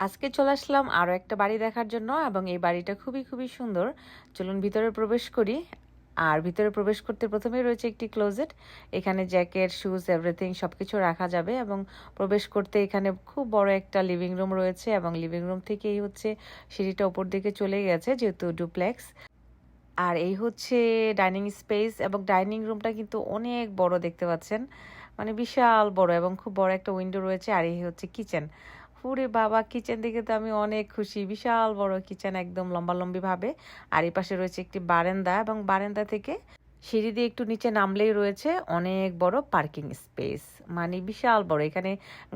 আজকে চলে আসলাম আরও একটা বাড়ি দেখার জন্য এবং এই বাড়িটা খুবই খুবই সুন্দর। চলুন ভিতরে প্রবেশ করি। আর ভিতরে প্রবেশ করতে প্রথমেই রয়েছে একটি ক্লোজেট এখানে জ্যাকেট শুজ এভরিথিং সব কিছু রাখা যাবে এবং প্রবেশ করতে এখানে খুব বড় একটা লিভিং রুম রয়েছে এবং লিভিং রুম থেকেই হচ্ছে সিঁড়িটা ওপর দিকে চলে গেছে যেহেতু ডুপ্লেক্স আর এই হচ্ছে ডাইনিং স্পেস এবং ডাইনিং রুমটা কিন্তু অনেক বড় দেখতে পাচ্ছেন। মানে বিশাল বড় এবং খুব বড় একটা উইন্ডো রয়েছে আর এই হচ্ছে কিচেন পুরে বাবা কিচেন দেখে তো আমি অনেক খুশি। বিশাল বড় কিচেন একদম লম্বালম্বি ভাবে। আর এই পাশে রয়েছে একটি বারেন্দা এবং বারেন্দা থেকে সিঁড়ি দিয়ে একটু নিচে নামলেই রয়েছে অনেক বড় পার্কিং স্পেস মানে বিশাল বড়। এখানে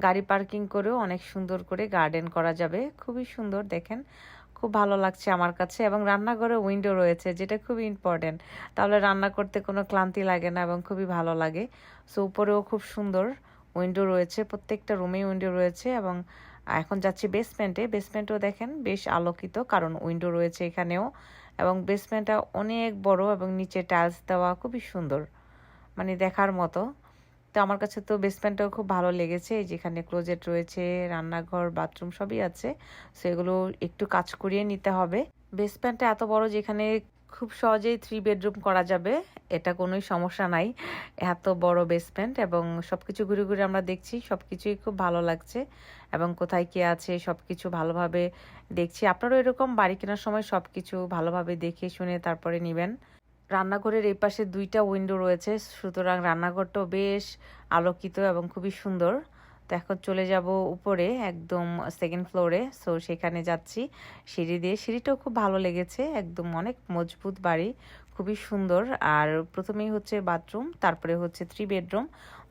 গাড়ি পার্কিং করেও অনেক সুন্দর করে গার্ডেন করা যাবে। খুবই সুন্দর, দেখেন। খুব ভালো লাগছে আমার কাছে এবং রান্নাঘরে উইন্ডো রয়েছে, যেটা খুবই ইম্পর্টেন্ট তাহলে রান্না করতে কোনো ক্লান্তি লাগে না এবং খুবই ভালো লাগে। সো উপরেও খুব সুন্দর উইন্ডো রয়েছে। প্রত্যেকটা রুমেই উইন্ডো রয়েছে এবং এখন যাচ্ছি বেসমেন্টে বেসমেন্টও দেখেন বেশ আলোকিত, কারণ উইন্ডো রয়েছে এখানেও। এবং বেসমেন্টটা অনেক বড় এবং নিচে টাইলস দেওয়া খুবই সুন্দর মানে দেখার মতো। তো আমার কাছে তো বেসমেন্টটাও খুব ভালো লেগেছে যেখানে ক্লোজেট রয়েছে, রান্নাঘর বাথরুম সবই আছে। সো এগুলো একটু কাজ করিয়ে নিতে হবে। বেসমেন্টটা এত বড় যেখানে খুব সহজেই থ্রি বেডরুম করা যাবে, এটা কোনোই সমস্যা নাই। এত বড় বেসমেন্ট এবং সব কিছু ঘুরে ঘুরে আমরা দেখছি সব কিছুই খুব ভালো লাগছে এবং কোথায় কে আছে সব কিছু ভালোভাবে দেখছি। আপনারাও এরকম বাড়ি কেনার সময় সব কিছু ভালোভাবে দেখে শুনে তারপরে নেবেন। রান্নাঘরের এই পাশে দুইটা উইন্ডো রয়েছে, সুতরাং রান্নাঘরটাও বেশ আলোকিত এবং খুবই সুন্দর। তো এখন চলে যাব উপরে, একদম সেকেন্ড ফ্লোরে সো সেখানে যাচ্ছি সিঁড়ি দিয়ে। সিঁড়িটাও খুব ভালো লেগেছে, একদম অনেক মজবুত বাড়ি, খুবই সুন্দর। আর প্রথমেই হচ্ছে বাথরুম তারপরে হচ্ছে থ্রি বেডরুম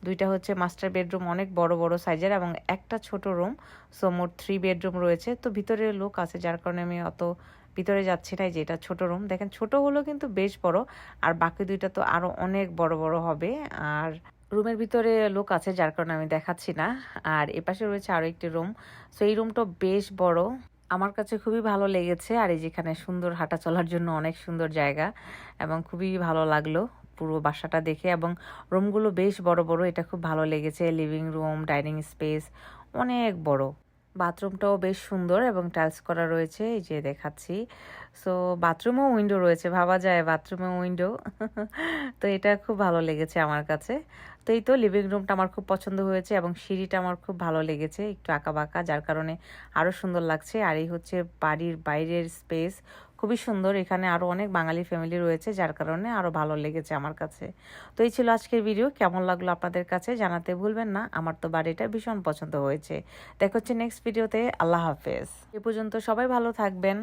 দুইটা হচ্ছে মাস্টার বেডরুম অনেক বড় বড় সাইজের এবং একটা ছোট রুম সো মোট থ্রি বেডরুম রয়েছে। তো ভিতরে লোক আছে, যার কারণে আমি অত ভিতরে যাচ্ছি না যেটা ছোটো রুম দেখেন, ছোট হলো কিন্তু বেশ বড়, আর বাকি দুইটা তো আরও অনেক বড় বড় হবে। আর রুমের ভিতরে লোক আছে, যার কারণে আমি দেখাচ্ছি না। আর এপাশে রয়েছে আরও একটি রুম। সো এই রুমটা বেশ বড়। আমার কাছে খুবই ভালো লেগেছে। আর এই যেখানে সুন্দর হাঁটা চলার জন্য অনেক সুন্দর জায়গা এবং খুবই ভালো লাগল পুরো বাসাটা দেখে। এবং রুমগুলো বেশ বড় বড়, এটা খুব ভালো লেগেছে। লিভিং রুম ডাইনিং স্পেস অনেক বড়। বাথরুমটাও বেশ সুন্দর এবং টাইলস করা রয়েছে, এই যে দেখাচ্ছি। সো বাথরুমেও উইন্ডো রয়েছে, ভাবা যায় বাথরুমে উইন্ডো তো এটা খুব ভালো লেগেছে আমার কাছে। তো এই তো লিভিং রুমটা আমার খুব পছন্দ হয়েছে এবং সিঁড়িটা আমার খুব ভালো লেগেছে, একটু আঁকা বাঁকা যার কারণে আরও সুন্দর লাগছে। আর এই হচ্ছে বাড়ির বাইরের স্পেস খুবই সুন্দর। এখানে আরও অনেক বাঙালি ফ্যামিলি রয়েছে, যার কারণে আরও ভালো লেগেছে আমার কাছে। তো এই ছিল আজকের ভিডিও কেমন লাগল আপনাদের কাছে জানাতে ভুলবেন না। আমার তো বাড়িটা ভীষণ পছন্দ হয়েছে। দেখা হচ্ছে নেক্সট ভিডিওতে আল্লাহ হাফেজ। এ পর্যন্ত সবাই ভালো থাকবেন।